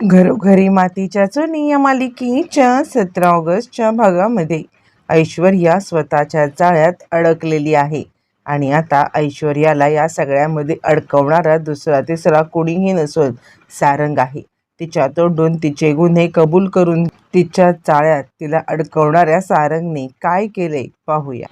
घरोघरी मातीच्या चुनी या मालिकेच्या सतरा ऑगस्टच्या भागामध्ये ऐश्वर्या स्वतःच्या जाळ्यात अडकलेली आहे. आणि आता ऐश्वर्याला या सगळ्यामध्ये अडकवणारा दुसरा तिसरा कोणीही नसून सारंग आहे. तिच्या तोंडून तिचे गुन्हे कबूल करून तिच्या चाळ्यात तिला अडकवणाऱ्या सारंगने काय केले पाहूया.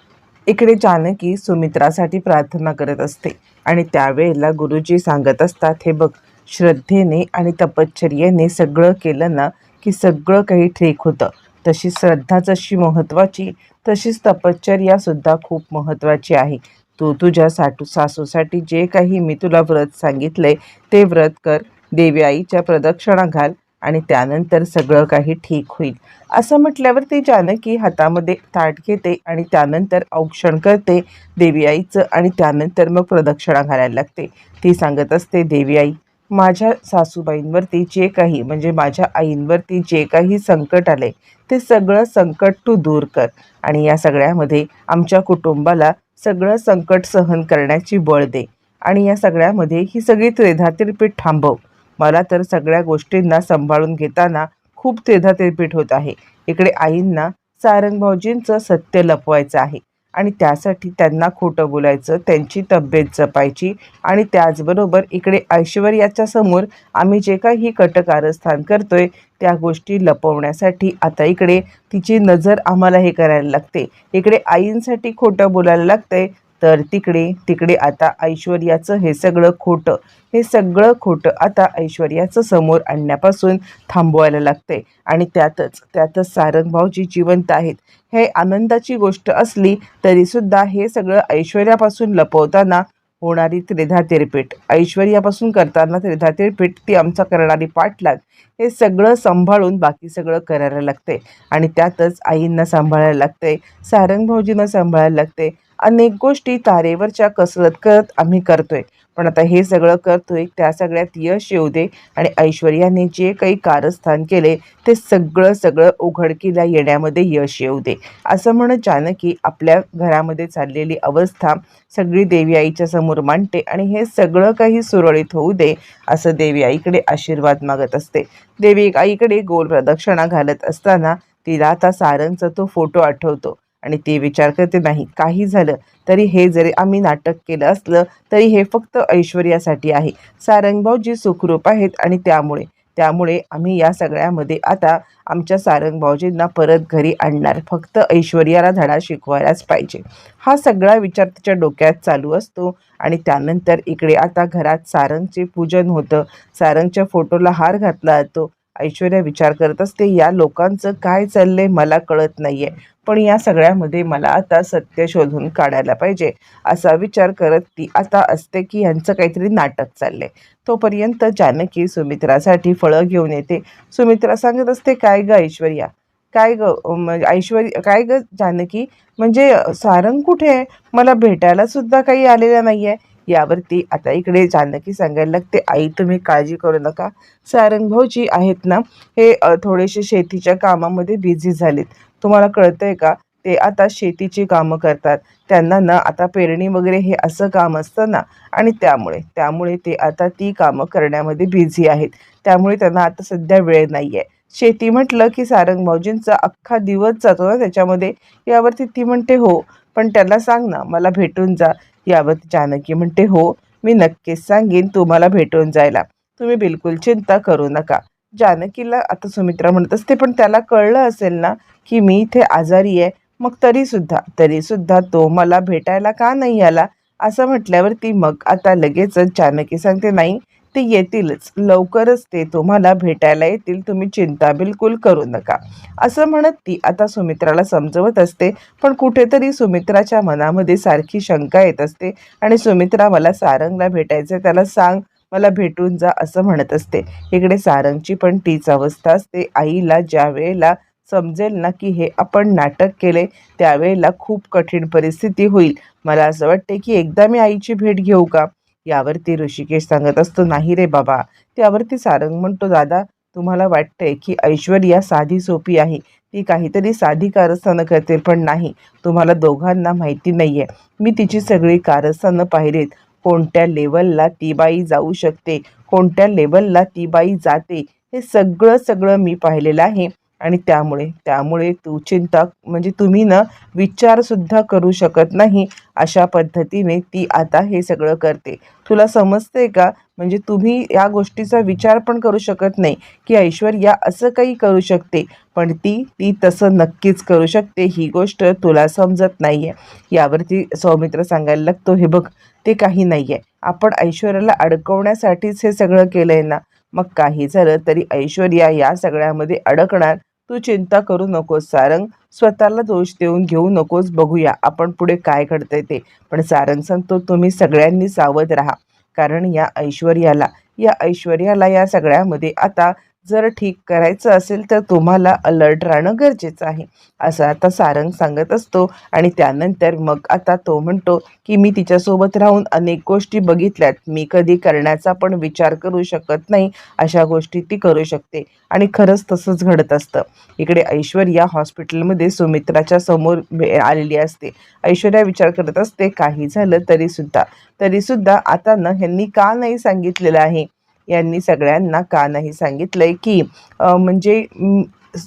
इकडे जानकी सुमित्रासाठी प्रार्थना करत असते आणि त्यावेळेला गुरुजी सांगत असतात हे बघ श्रद्धेने आणि तपश्चर्येने सगळं केलं ना की सगळं काही ठीक होतं. तशी श्रद्धा जशी महत्त्वाची तशीच तपश्चर्यासुद्धा खूप महत्त्वाची आहे. तू तुझ्या साठू सासूसाठी जे काही मी तुला व्रत सांगितलंय ते व्रत कर देवी आईच्या प्रदक्षिणा घाल आणि त्यानंतर सगळं काही ठीक होईल. असं म्हटल्यावर ती जानकी हातामध्ये ताट घेते आणि त्यानंतर औक्षण करते देवी आईचं आणि त्यानंतर मग प्रदक्षिणा घालायला लागते. ती सांगत असते देवी आई माझ्या सासूबाईंवरती जे काही म्हणजे माझ्या आईंवरती जे काही संकट आले ते सगळं संकट तू दूर कर. आणि या सगळ्यामध्ये आमच्या कुटुंबाला सगळं संकट सहन करण्याची बळ दे. आणि या सगळ्यामध्ये ही सगळी त्रेधातिरपीठ थांबव. मला तर सगळ्या गोष्टींना सांभाळून घेताना खूप त्रेधातिरपीठ होत आहे. इकडे आईंना सारंग भाऊजींचं सत्य लपवायचं आहे. आणि त्यासाठी त्यांना खोटं बोलायचं त्यांची तब्येत जपायची आणि त्याचबरोबर इकडे ऐश्वर्याच्या समोर आम्ही जे काही कटकारस्थान करतोय त्या गोष्टी लपवण्यासाठी आता इकडे तिची नजर आम्हाला हे करायला लागते. इकडे आईंसाठी खोटं बोलायला लागतंय तर तिकडे तिकडे आता ऐश्वर्याचं हे सगळं खोटं हे सगळं खोटं आता ऐश्वर्याचं समोर आणण्यापासून थांबवायला लागते आणि त्यातच त्यातच सारंग भाऊजी जिवंत आहेत. हे आनंदाची गोष्ट असली तरीसुद्धा हे सगळं ऐश्वर्यापासून लपवताना होणारी त्रिधा तिरपीट ऐश्वर्यापासून करताना त्रिधा तिरपीट ती आमचा करणारी पाठलाग. हे सगळं सांभाळून बाकी सगळं करायला लागते आणि त्यातच आईंना सांभाळायला लागते सारंग भाऊजींना सांभाळायला लागते अनेक गोष्टी तारेवरच्या कसरत करत आम्ही करतोय. पण आता हे सगळं करतोय त्या सगळ्यात यश येऊ दे. आणि ऐश्वर्याने जे काही कारस्थान केले ते सगळं सगळं उघडकीला येण्यामध्ये यश येऊ दे. असं म्हणत जानकी आपल्या घरामध्ये चाललेली अवस्था सगळी देवी आईच्या समोर मांडते आणि हे सगळं काही सुरळीत होऊ दे असं देवी आईकडे आशीर्वाद मागत असते. देवी आईकडे गोल प्रदक्षिणा घालत असताना तिला आता सारंगचा तो फोटो आठवतो. आणि ते विचार करते नाही काही झालं तरी हे जरी आम्ही नाटक केलं असलं तरी हे फक्त ऐश्वर्यासाठी आहे. सारंगभाऊजी सुखरूप आहेत आणि त्यामुळे त्यामुळे आम्ही या सगळ्यामध्ये आता आमच्या सारंगभाऊजींना परत घरी आणणार. फक्त ऐश्वर्याला धडा शिकवायलाच पाहिजे. हा सगळा विचार तिच्या डोक्यात चालू असतो आणि त्यानंतर इकडे आता घरात सारंगचे पूजन होतं. सारंगच्या फोटोला हार घातला जातो. ऐश्वर्या विचार करत असते या लोकांचं काय चाललंय मला कळत नाहीये. पण या सगळ्यामध्ये मला आता सत्य शोधून काढायला पाहिजे असा विचार करत ती आता असते की यांचं काहीतरी नाटक चाललंय. तोपर्यंत जानकी सुमित्रासाठी फळं घेऊन येते. सुमित्रा सांगत असते काय ग ऐश्वर्या? काय ग म्हणजे ऐश्वर्या काय ग जानकी? म्हणजे सारंग कुठे आहे? मला भेटायला सुद्धा काही आलेलं नाही आहे यावरती आता इकडे जानकी सांगायला लागते आई तुम्ही काळजी करू नका. सारंग भाऊजी आहेत ना हे थोडेसे शेतीच्या कामामध्ये बिझी झालेत. तुम्हाला कळतंय का? ते आता शेतीची कामं करतात. त्यांना ना आता पेरणी वगैरे हे असं काम असतं ना आणि त्यामुळे त्यामुळे ते आता ती कामं करण्यामध्ये बिझी आहेत. त्यामुळे त्यांना आता सध्या वेळ नाही आहे शेती म्हटलं की सारंग भाऊजींचा अख्खा दिवस जातो ना त्याच्यामध्ये. यावरती ती म्हणते हो. पण त्यांना सांग ना मला भेटून जा. यावरती जानकी म्हणते हो. मी नक्कीच सांगेन तुम्हाला भेटून जायला. तुम्ही बिलकुल चिंता करू नका. जानकीला आता सुमित्रा म्हणत असते पण त्याला कळलं असेल ना की मी इथे आजारी आहे मग तरीसुद्धा तरीसुद्धा तो मला भेटायला का नाही आला? असं म्हटल्यावर ती मग आता लगेचच जानकी सांगते नाही ते येतीलच लवकरच ते तुम्हाला भेटायला येतील तुम्ही चिंता बिलकुल करू नका. असं म्हणत ती आता सुमित्राला समजवत असते पण कुठेतरी सुमित्राच्या मनामध्ये सारखी शंका येत असते आणि सुमित्रा मला सारंगला भेटायचं त्याला सांग मला भेटून जा असं म्हणत असते. इकडे सारंगची पण तीच अवस्था असते. आईला ज्या वेळेला समजेल ना की हे आपण नाटक केले त्यावेळेला खूप कठीण परिस्थिती होईल. मला असं वाटते की एकदा मी आईची भेट घेऊ का? यावरती ऋषिकेश सांगत असतो नाही रे बाबा. त्यावरती सारंग म्हणतो दादा तुम्हाला वाटतंय की ऐश्वर्या साधी सोपी आहे. ती काहीतरी साधी कारस्थानं करते पण नाही. तुम्हाला दोघांना माहिती नाही आहे मी तिची सगळी कारस्थानं पाहिलीत. कोणत्या लेवलला ती बाई जाऊ शकते? कोणत्या लेवलला ती बाई जाते? हे सगळं सगळं मी पाहिलेलं आहे. आणि त्यामुळे त्यामुळे तू चिंता म्हणजे तुम्ही ना विचारसुद्धा करू शकत नाही अशा पद्धतीने ती आता हे सगळं करते. तुला समजते का? म्हणजे तुम्ही या गोष्टीचा विचार पण करू शकत नाही की ऐश्वर्या असं काही करू शकते. पण ती ती तसं नक्कीच करू शकते. ही गोष्ट तुला समजत नाही आहे यावरती सौमित्र सांगायला लागतो हे बघ ते काही नाही आहे आपण ऐश्वर्याला अडकवण्यासाठीच हे सगळं केलं आहे ना? मग काही झालं तरी ऐश्वर्या या सगळ्यामध्ये अडकणार? तू चिंता करू नकोस सारंग. स्वतःला दोष देऊन घेऊ नकोस बघूया आपण पुढे काय घडतंय ते. पण सारंग सांगतो तुम्ही सगळ्यांनी सावध राहा. कारण या ऐश्वर्याला या ऐश्वर्याला या सगळ्यामध्ये आता जर ठीक करायचं असेल तर तुम्हाला अलर्ट राहणं गरजेचं आहे. असं आता सारंग सांगत असतो आणि त्यानंतर मग आता तो म्हणतो की मी तिच्यासोबत राहून अनेक गोष्टी बघितल्यात. मी कधी करण्याचा पण विचार करू शकत नाही. अशा गोष्टी ती करू शकते. आणि खरंच तसंच घडत असतं. इकडे ऐश्वर्या हॉस्पिटलमध्ये सुमित्राच्या समोर आलेली असते. ऐश्वर्या विचार करत असते काही झालं तरीसुद्धा. तरीसुद्धा आता न ह्यांनी का नाही सांगितलेलं आहे? यांनी सगळ्यांना का नाही सांगितलंय की म्हणजे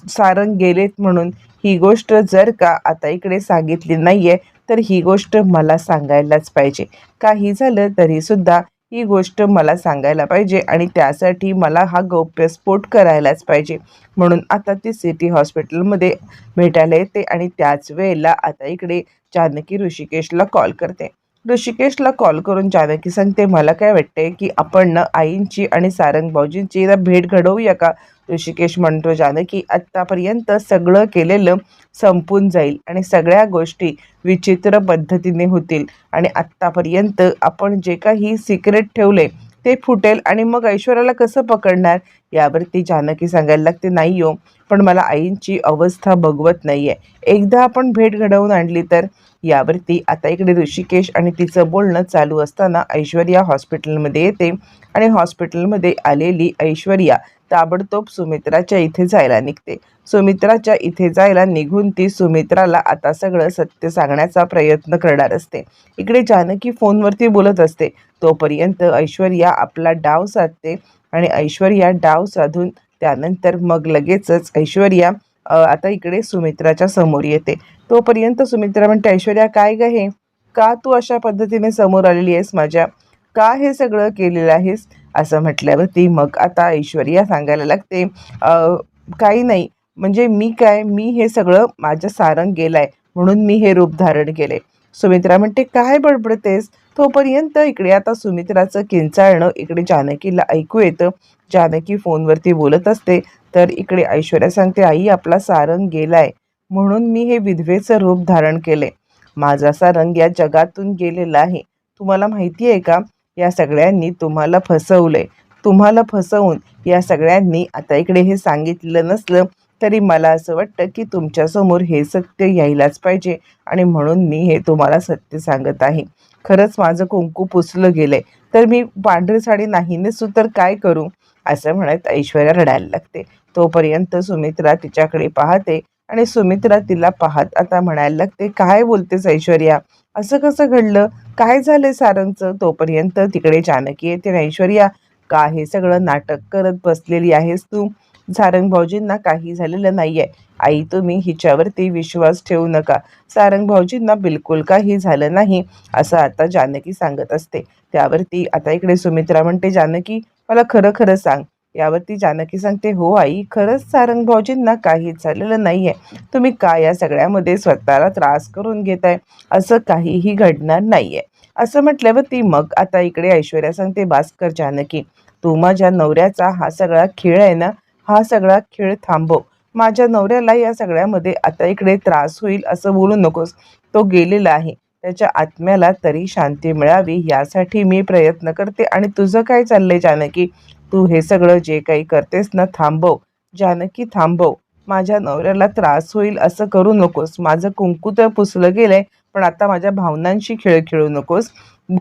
सारंग गेलेत म्हणून ही गोष्ट जर का आता इकडे सांगितली नाही आहे तर ही गोष्ट मला सांगायलाच पाहिजे. काही झालं तरीसुद्धा ही गोष्ट मला सांगायला पाहिजे आणि त्यासाठी मला हा गौप्यस्फोट करायलाच पाहिजे. म्हणून आता ती सिटी हॉस्पिटलमध्ये भेटायला येते आणि त्याच वेळेला आता इकडे जानकी ऋषिकेशला कॉल करते. ऋषिकेशला कॉल करून जानकी सांगते मला काय वाटते की आपण ना आईंची आणि सारंग भाऊजींची भेट घडवूया का? ऋषिकेश म्हणतो जानकी आत्तापर्यंत सगळं केलेलं संपून जाईल आणि सगळ्या गोष्टी विचित्र पद्धतीने होतील. आणि आत्तापर्यंत आपण जे काही सिक्रेट ठेवले ते फुटेल आणि मग ऐश्वर्याला कसं पकडणार? यावरती जानकी सांगायला लागते नाही हो पण मला आईंची अवस्था बघवत नाही आहे एकदा आपण भेट घडवून आणली तर यावरती आता इकडे ऋषिकेश आणि तिचं बोलणं चालू असताना ऐश्वर्या हॉस्पिटलमध्ये येते आणि हॉस्पिटलमध्ये आलेली ऐश्वर्या ताबडतोब सुमित्राच्या इथे जायला निघते. सुमित्राच्या इथे जायला निघून ती सुमित्राला आता सगळं सत्य सांगण्याचा प्रयत्न करणार असते. इकडे जानकी फोनवरती बोलत असते. तोपर्यंत ऐश्वर्या आपला डाव साधते आणि ऐश्वर्या डाव साधून त्यानंतर मग लगेचच ऐश्वर्या आता इकडे सुमित्राच्या समोर येते. तोपर्यंत सुमित्रा म्हणते ऐश्वर्या काय ग हे? का तू अशा पद्धतीने समोर आलेली आहेस माझ्या? का हे सगळं केलेलं आहेस? असं म्हटल्यावरती मग आता ऐश्वर्या सांगायला लागते काही नाही. म्हणजे मी काय? मी हे सगळं माझ्या सारंग गेलाय. म्हणून मी हे रूप धारण केले सुमित्रा म्हणते काय बडबडतेस? तोपर्यंत इकडे आता सुमित्राचं किंचाळणं इकडे जानकीला ऐकू येतं. जानकी फोनवरती बोलत असते तर इकडे ऐश्वर्या सांगते आई आपला सारंग गेलाय. म्हणून मी हे विधवेचं रूप धारण केले माझा सारंग या जगातून गेलेला आहे. तुम्हाला माहिती आहे का? या सगळ्यांनी तुम्हाला फसवलंय. तुम्हाला फसवून या सगळ्यांनी आता इकडे हे सांगितलं नसलं तरी मला असं वाटतं की तुमच्यासमोर हे सत्य यायलाच पाहिजे आणि म्हणून मी हे तुम्हाला सत्य सांगत आहे. खरंच माझं कुंकू पुसलं गेलं आहे तर मी पांढरी साडी नाही नेसू तर काय करू? असं म्हणत ऐश्वर्या रडायला लागते. तोपर्यंत सुमित्रा तिच्याकडे पाहते आणि सुमित्रा तिला पाहत आता म्हणायला लागते काय बोलतेस ऐश्वर्या? असं कसं घडलं? काय झालंय सारंगचं? तोपर्यंत तिकडे जानकी येते ऐश्वर्या का हे सगळं नाटक करत बसलेली आहेस तू? सारंग भाऊजींना काही झालेलं नाहीये. आई तुम्ही हिच्यावरती विश्वास ठेवू नका. सारंग भाऊजींना बिलकुल काही झालं नाही असं आता जानकी सांगत असते. त्यावरती आता इकडे सुमित्रा म्हणते जानकी मला खरं खरं सांग. यावरती जानकी सांगते हो आई खरंच सारंग भाऊजींना काहीच झालेलं नाहीये. तुम्ही का या सगळ्यामध्ये स्वतःला त्रास करून घेताय? असं काहीही घडणार नाहीये. असं म्हटल्यावरती मग आता इकडे ऐश्वर्या सांगते भास्कर जानकी तू माझ्या नवऱ्याचा हा सगळा खेळ आहे ना हा सगळा खेळ थांबव. माझ्या नवऱ्याला या सगळ्यामध्ये आता इकडे त्रास होईल असं बोलू नकोस. तो गेलेला आहे. त्याच्या आत्म्याला तरी शांती मिळावी यासाठी मी प्रयत्न करते. आणि तुझं काय चाललंय जानकी? तू हे सगळं जे काही करतेस ना थांबव. जानकी थांबव. माझ्या नवऱ्याला त्रास होईल असं करू नकोस. माझं कुंकू तर पुसलं गेलंय पण आता माझ्या भावनांशी खेळ खेळू नकोस.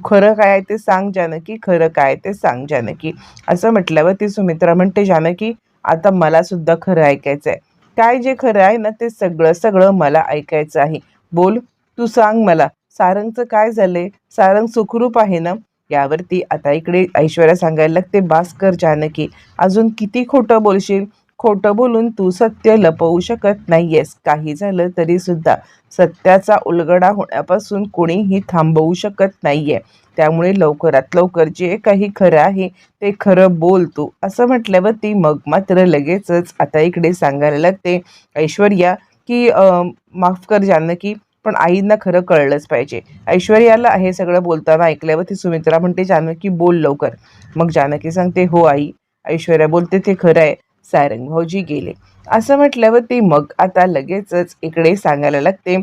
खरं काय आहे ते सांग जानकी. खरं काय ते सांग जानकी. असं म्हटल्यावर ती सुमित्रा म्हणते जानकी आता मला सुद्धा खरं ऐकायचं आहे काय जे खरं आहे ना ते सगळं सगळं मला ऐकायचं आहे. बोल तू सांग मला सारंगचं काय झालंय? सारंग सुखरूप आहे ना? यावरती आता इकडे ऐश्वर्या सांगायला लागते भास्कर जानकी अजून किती खोटं बोलशील? खोटं बोलून तू सत्य लपवू शकत नाहीयेस. काही झालं तरी सुद्धा सत्याचा उलगडा होण्यापासून कोणीही थांबवू शकत नाहीये. त्यामुळे लवकरात लवकर जे काही खरं आहे ते खरं बोल तू. असं म्हटल्यावरती मग मात्र लगेचच आता इकडे सांगायला लागते ऐश्वर्या की माफ कर जानकी पण आईंना खरं कळलंच पाहिजे. ऐश्वर्याला हे सगळं बोलताना ऐकल्यावर ती सुमित्रा म्हणते जानकी बोल लवकर. मग जानकी सांगते हो आई. ऐश्वर्या बोलते ते खरं आहे. सारंग भाऊजी गेले. असं म्हटल्यावर ती मग आता लगेचच इकडे सांगायला लागते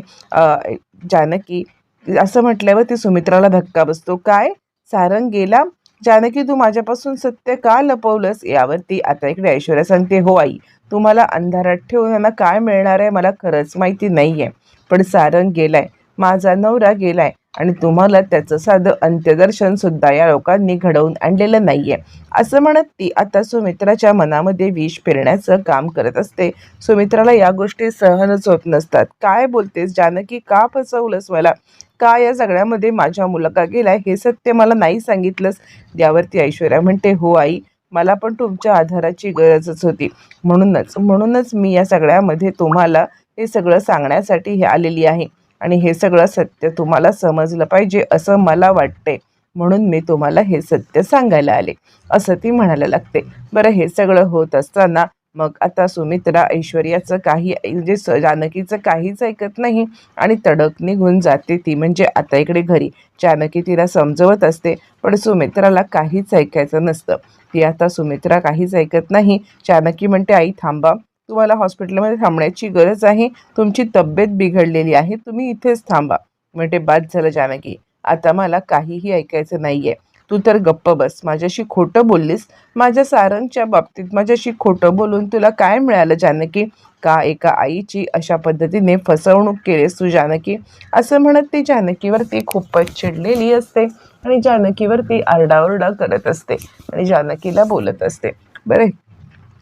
जानकी असं म्हटल्यावर ती सुमित्राला धक्का बसतो. काय? सारंग गेला? जानकी तू माझ्यापासून सत्य का लपवलंस? यावरती आता इकडे ऐश्वर्या सांगते हो आई तुम्हाला अंधारात ठेवून यांना काय मिळणार आहे? मला खरंच माहिती नाही आहे पण सारंग गेलाय. माझा नवरा गेलाय. आणि तुम्हाला त्याचं साधं अंत्यदर्शन सुद्धा या लोकांनी घडवून आणलेलं नाहीये. असं म्हणत ती आता सुमित्राच्या मनामध्ये विष फिरण्याचं काम करत असते. सुमित्राला या गोष्टी सहनच होत नसतात. काय बोलतेस? जानकी का फसवलंस मला? का या सगळ्यामध्ये माझ्या मुलगा गेलाय? हे सत्य मला नाही सांगितलंस? यावरती ऐश्वर्या म्हणते हो आई मला पण तुमच्या आधाराची गरजच होती. म्हणूनच म्हणूनच मी या सगळ्यामध्ये तुम्हाला हे सगळं सांगण्यासाठी हे आलेली आहे. आणि हे सगळं सत्य तुम्हाला समजलं पाहिजे असं मला वाटते म्हणून मी तुम्हाला हे सत्य सांगायला आले. असं ती म्हणायला लागते. बरं हे सगळं होत असताना मग आता सुमित्रा ऐश्वर्याचं काही म्हणजे स- जानकीचं काहीच ऐकत नाही आणि तडक निघून जाते ती म्हणजे आता इकडे घरी. जानकी तिला समजवत असते पण सुमित्राला काहीच ऐकायचं नसतं. ती आता सुमित्रा काहीच ऐकत नाही. जानकी म्हणते आई थांबा तुम्हाला हॉस्पिटलमध्ये थांबण्याची गरज आहे. तुमची तब्येत बिघडलेली आहे. तुम्ही इथेच थांबा. म्हणजे बाद झालं जानकी आता मला काहीही ऐकायचं नाही आहे तू तर गप्प बस. माझ्याशी खोटं बोललीस. माझ्या सारंगच्या बाबतीत माझ्याशी खोटं बोलून तुला काय मिळालं जानकी? का एका आईची अशा पद्धतीने फसवणूक केलीस तू जानकी? असं म्हणत ती जानकीवरती खूपच चिडलेली असते आणि जानकीवरती आरडाओरडा करत असते आणि जानकीला बोलत असते. बरं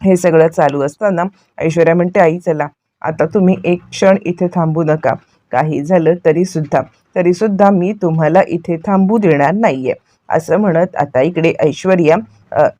हे सगळं चालू असताना ऐश्वर्या म्हणते आई चला. आता तुम्ही एक क्षण इथे थांबू नका. काही झालं तरीसुद्धा तरीसुद्धा मी तुम्हाला इथे थांबू देणार नाहीये. असं म्हणत आता इकडे ऐश्वर्या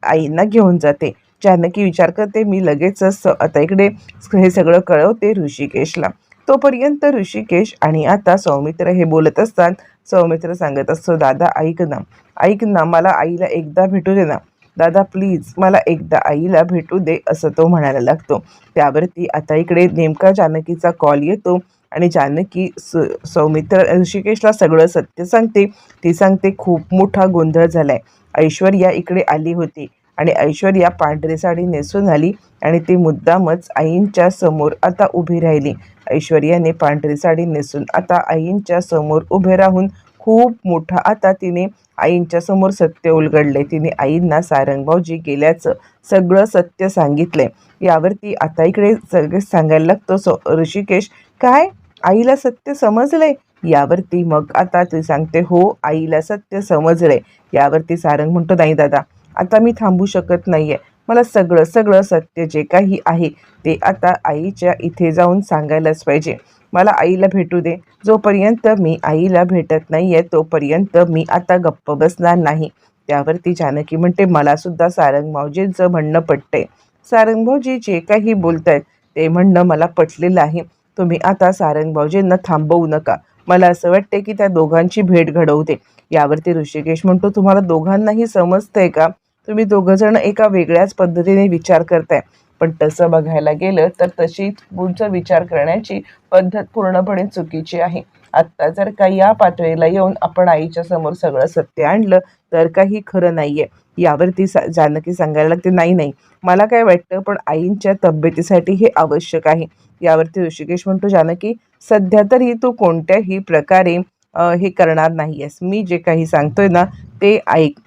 आईंना घेऊन जाते. जानकी विचार करते मी लगेचच आता इकडे हे सगळं कळवते ऋषिकेशला. तोपर्यंत ऋषिकेश आणि आता सौमित्र हे बोलत असतात. सौमित्र सांगत असतो दादा ऐक ना. ऐक ना मला आईला एकदा भेटू दे ना. दादा प्लीज मला एकदा आईला भेटू दे असं तो म्हणायला लागतो. त्यावरती आता इकडे नेमका जानकीचा कॉल येतो आणि जानकी स सौमित्र ऋषिकेशला सगळं सत्य सांगते. ती सांगते खूप मोठा गोंधळ झाला आहे ऐश्वर्या इकडे आली होती आणि ऐश्वर्या पांढरी साडी नेसून आली आणि ती मुद्दामच आईंच्या समोर आता उभी राहिली. ऐश्वर्याने पांढरी साडी नेसून आता आईंच्या समोर उभे राहून खूप मोठा आता तिने आईंच्या समोर सत्य उलगडले तिने आईंना सारंगभाऊजी गेल्याचं सगळं सत्य सांगितलंय. यावरती आता इकडे सगळे सांगायला लागतो. सो ऋषिकेश काय? आईला सत्य समजलंय? यावरती मग आता ती सांगते हो आईला सत्य समजलंय. यावरती सारंग म्हणतो नाही दादा आता मी थांबू शकत नाहीये. मला सगळं सगळं सत्य जे काही आहे ते आता आईच्या इथे जाऊन सांगायलाच पाहिजे. मला आईला भेटू दे. जोपर्यंत मी आईला भेटत नाही आहे तोपर्यंत मी आता गप्प बसणार नाही. त्यावरती जानकी म्हणते मला सुद्धा सारंग मावजींचं म्हणणं पटतंय. सारंग भाऊजी जे काही बोलतायत ते म्हणणं मला पटलेलं आहे. तुम्ही आता सारंग भाऊजींना थांबवू नका. मला असं वाटते की त्या दोघांची भेट घडवते. यावरती ऋषिकेश म्हणतो तुम्हाला दोघांनाही समजतंय का? तुम्ही दोघंजण एका वेगळ्याच पद्धतीने विचार करताय. पण तसं बघायला गेलं तर तशी पुढचा विचार करण्याची पद्धत पूर्णपणे चुकीची आहे. आत्ता जर का या पातळीला येऊन आपण आईच्या समोर सगळं सत्य आणलं तर काही खरं नाहीये. यावरती सा जानकी सांगायला लागते नाही नाही. मला काय वाटतं पण आईंच्या तब्येतीसाठी हे आवश्यक आहे. यावरती ऋषिकेश म्हणतो जानकी सध्या तरी तू कोणत्याही प्रकारे हे करणार नाही आहेस मी जे काही सांगतोय ना ते ऐक.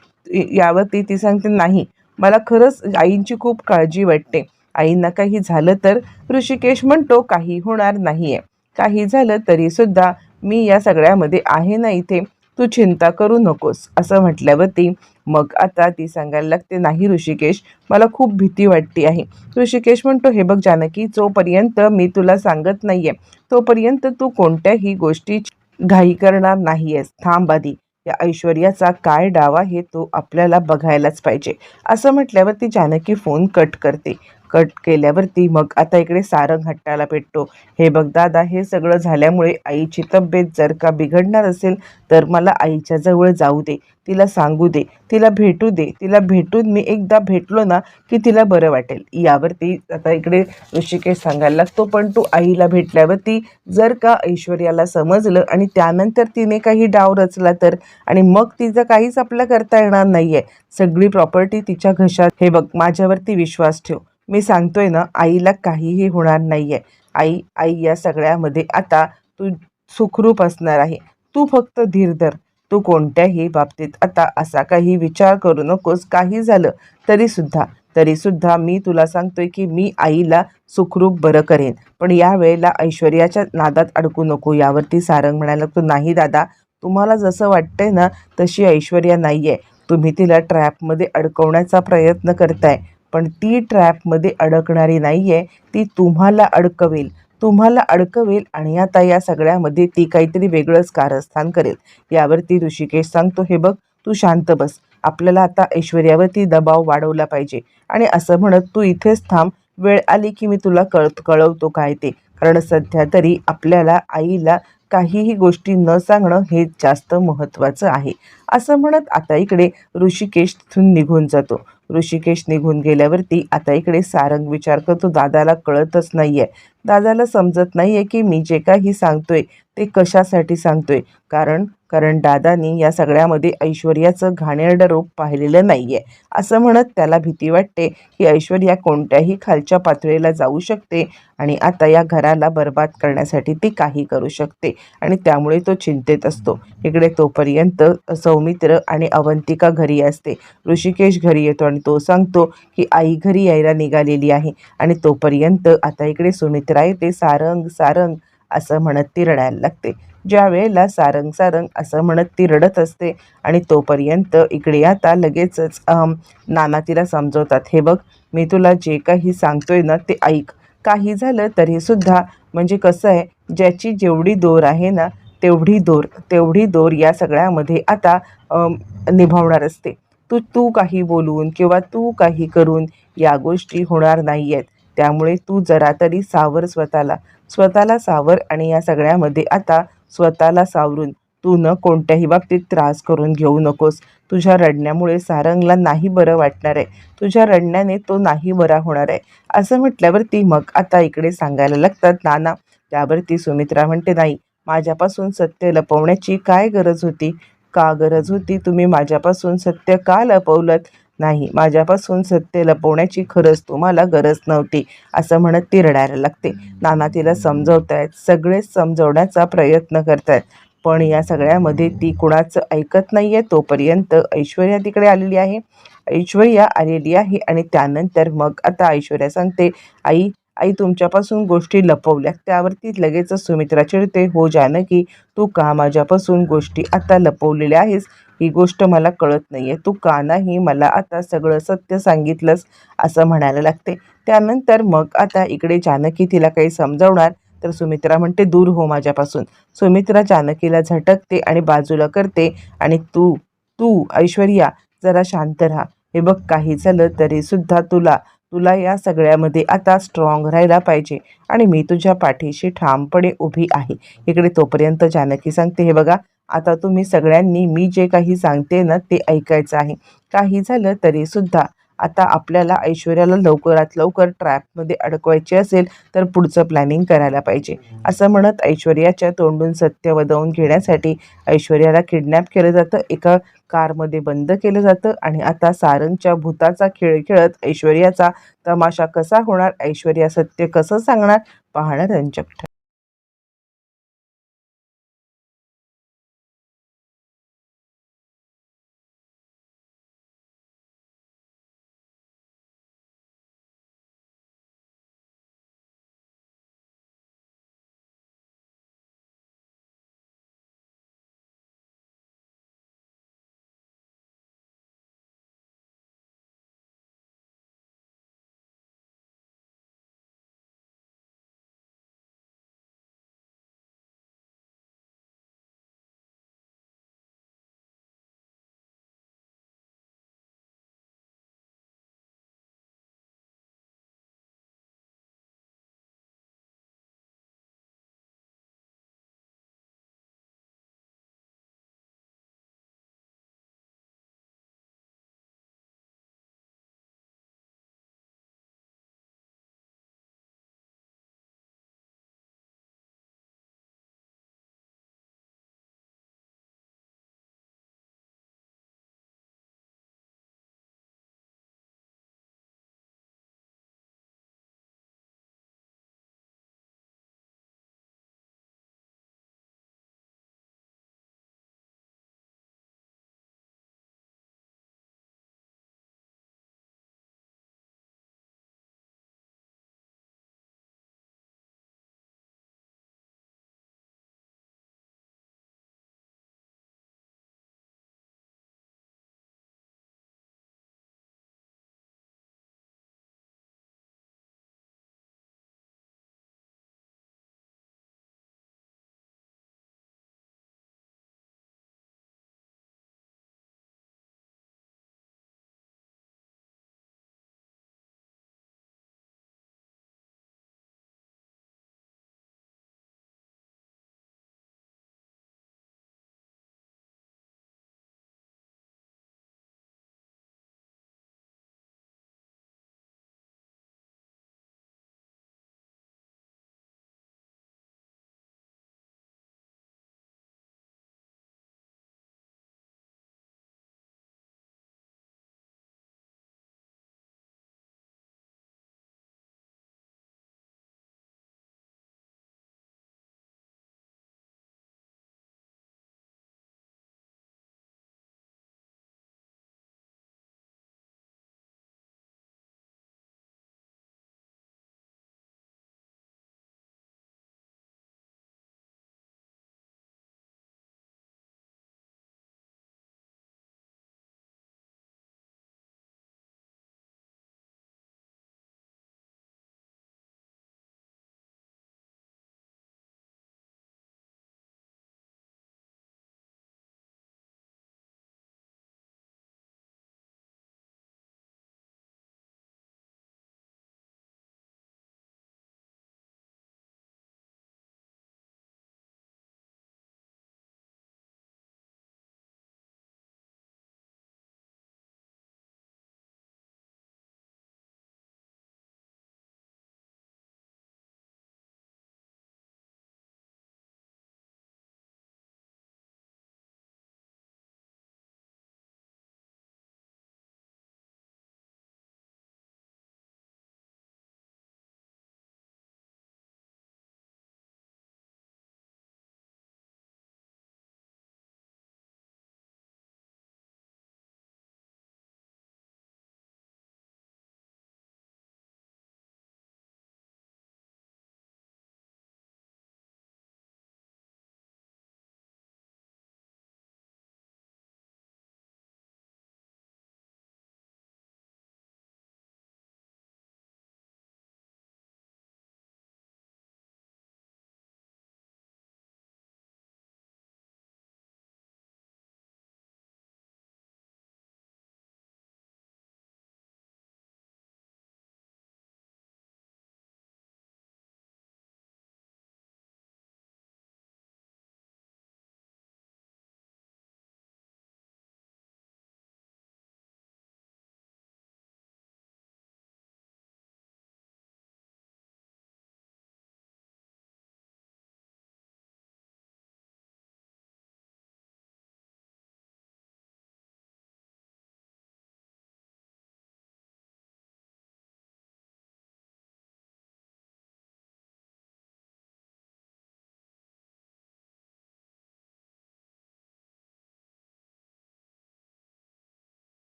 यावरती ती सांगते नाही मला खरंच आईंची खूप काळजी वाटते. आईंना काही झालं तर ऋषिकेश म्हणतो काही होणार नाही आहे काही झालं तरीसुद्धा मी या सगळ्यामध्ये आहे ना इथे. तू चिंता करू नकोस असं म्हटल्यावरती मग आता ती सांगायला लागते नाही ऋषिकेश मला खूप भीती वाटते आहे. ऋषिकेश म्हणतो हे बघ जानकी जोपर्यंत मी तुला सांगत नाही आहे तोपर्यंत तू कोणत्याही गोष्टीची घाई करणार नाही आहेस थांब आधी. या ऐश्वर्याचा काय डाव आहे तो आपल्याला बघायलाच पाहिजे. असं म्हटल्यावर ती जानकी फोन कट करते. कट केल्यावरती मग आता इकडे सारंग हट्टाला पेटतो. हे बघ दादा हे सगळं झाल्यामुळे आईची तब्येत जर का बिघडणार असेल तर मला आईच्या जवळ जाऊ दे. तिला सांगू दे. तिला भेटू दे. तिला भेटून मी एकदा भेटलो ना की तिला बरं वाटेल. यावरती आता इकडे ऋषिकेश सांगायला लागतो पण तू आईला भेटल्यावरती जर का ऐश्वर्याला समजलं आणि त्यानंतर तिने काही डाव रचला तर आणि मग तिचं काहीच आपलं करता येणार नाही आहे सगळी प्रॉपर्टी तिच्या घशात. हे बघ माझ्यावरती विश्वास ठेव. मी सांगतोय ना आईला काहीही होणार नाही आहे आई आई या सगळ्यामध्ये आता तू सुखरूप असणार आहे. तू फक्त धीर धर. तू कोणत्याही बाबतीत आता असा काही विचार करू नकोस. काही झालं तरीसुद्धा तरीसुद्धा मी तुला सांगतोय की मी आईला सुखरूप बरं करेन. पण या वेळेला ऐश्वर्याच्या नादात अडकू नको. यावरती सारंग म्हणायला तू नाही दादा तुम्हाला जसं वाटतंय ना तशी ऐश्वर्या नाही आहे तुम्ही तिला ट्रॅपमध्ये अडकवण्याचा प्रयत्न करताय. पण ती ट्रॅपमध्ये अडकणारी नाही आहे ती तुम्हाला अडकवेल. तुम्हाला अडकवेल आणि आता या सगळ्यामध्ये ती काहीतरी वेगळंच कारस्थान करेल. यावरती ऋषिकेश सांगतो हे बघ तू शांत बस. आपल्याला आता ऐश्वर्यावरती दबाव वाढवला पाहिजे. आणि असं म्हणत तू इथेच थांब. वेळ आली की मी तुला कळ कळवतो काय ते. कारण सध्या तरी आपल्याला आईला काहीही गोष्टी न सांगणं हे जास्त महत्त्वाचं आहे. असं म्हणत आता इकडे ऋषिकेश तिथून निघून जातो. ऋषिकेश निघून गेल्यावरती आता इकडे सारंग विचार करतो. दादाला कळतच नाही आहे दादाला समजत नाही आहे की मी जे काही सांगतोय ते कशासाठी सांगतोय? कारण कारण दादानी या सगळ्यामध्ये ऐश्वर्याचं घाणेरडं रूप पाहिलेलं नाही आहे असं म्हणत त्याला भीती वाटते की ऐश्वर्या कोणत्याही खालच्या पातळीला जाऊ शकते आणि आता या घराला बर्बाद करण्यासाठी ती काही करू शकते आणि त्यामुळे तो चिंतेत असतो. इकडे तोपर्यंत सौमित्र आणि अवंतिका घरी असते. ऋषिकेश घरी येतो आणि तो सांगतो की आई घरी यायला निघालेली आहे आणि तोपर्यंत आता इकडे सुमित्रा येते. सारंग सारंग. असं म्हणत ती रडायला लागते. ज्या वेळेला सारंग सारंग असं म्हणत ती रडत असते आणि तोपर्यंत इकडे आता लगेचच नाना तिला समजवतात. हे बघ मी तुला जे काही सांगतोय ना ते ऐक. काही झालं तरीसुद्धा म्हणजे कसं आहे ज्याची जेवढी दोर आहे ना तेवढी दोर तेवढी दोर या सगळ्यामध्ये आता निभावणार असते. तू तू काही बोलून किंवा तू काही करून या गोष्टी होणार नाही आहेत त्यामुळे तू जरा तरी सावर स्वतःला स्वतःला सावर आणि या सगळ्यामध्ये आता स्वतःला सावरून तू न कोणत्याही बाबतीत त्रास करून घेऊ नकोस. तुझ्या रडण्यामुळे सारंगला नाही बरं वाटणार आहे. तुझ्या रडण्याने तो नाही बरा होणार आहे. असं म्हटल्यावरती मग आता इकडे सांगायला लागतात नाना त्यावरती सुमित्रा म्हणते नाही माझ्यापासून सत्य लपवण्याची काय गरज होती? का गरज होती? तुम्ही माझ्यापासून सत्य का लपवलं नाही माझ्यापासून सत्य लपवण्याची खरंच तुम्हाला गरज नव्हती असं म्हणत ती रडायला लागते. नाना तिला समजवत आहेत सगळेच समजवण्याचा प्रयत्न करतायत पण या सगळ्यामध्ये ती कुणाचं ऐकत नाही आहे तोपर्यंत ऐश्वर्या तिकडे आलेली आहे. ऐश्वर्या आलेली आहे आणि त्यानंतर मग आता ऐश्वर्या सांगते आई आई तुमच्यापासून गोष्टी लपवल्या. त्यावरती लगेच सुमित्रा चिडते. हो जानकी तू का माझ्यापासून गोष्टी आता लपवलेल्या आहेस? ही गोष्ट मला कळत नाही आहे तू का नाही मला आता सगळं सत्य सांगितलंस? असं म्हणायला लागते. त्यानंतर मग आता इकडे जानकी तिला काही समजवणार? तर सुमित्रा म्हणते दूर हो माझ्यापासून. सुमित्रा जानकीला झटकते आणि बाजूला करते आणि तू तू ऐश्वर्या जरा शांत राहा. हे बघ काही झालं तरीसुद्धा तुला तुला या सगळ्यामध्ये आता स्ट्रॉंग राहायला पाहिजे. आणि मी तुझ्या पाठीशी ठामपणे उभी आहे. इकडे तोपर्यंत जानकी सांगते हे बघा आता तुम्ही सगळ्यांनी मी जे काही सांगते ना ते ऐकायचं आहे. काही झालं तरीसुद्धा आता आपल्याला ऐश्वर्याला लवकरात लवकर ट्रॅपमध्ये अडकवायचे असेल तर पुढचं प्लॅनिंग करायला पाहिजे. असं म्हणत ऐश्वर्याच्या तोंडून सत्य वदवून घेण्यासाठी ऐश्वर्याला किडनॅप केलं जातं. एका कारमध्ये बंद केलं जातं आणि आता सारंगच्या भूताचा खेळ खेळत ऐश्वर्याचा तमाशा कसा होणार ऐश्वर्या सत्य कसं सांगणार पाहणं रंजक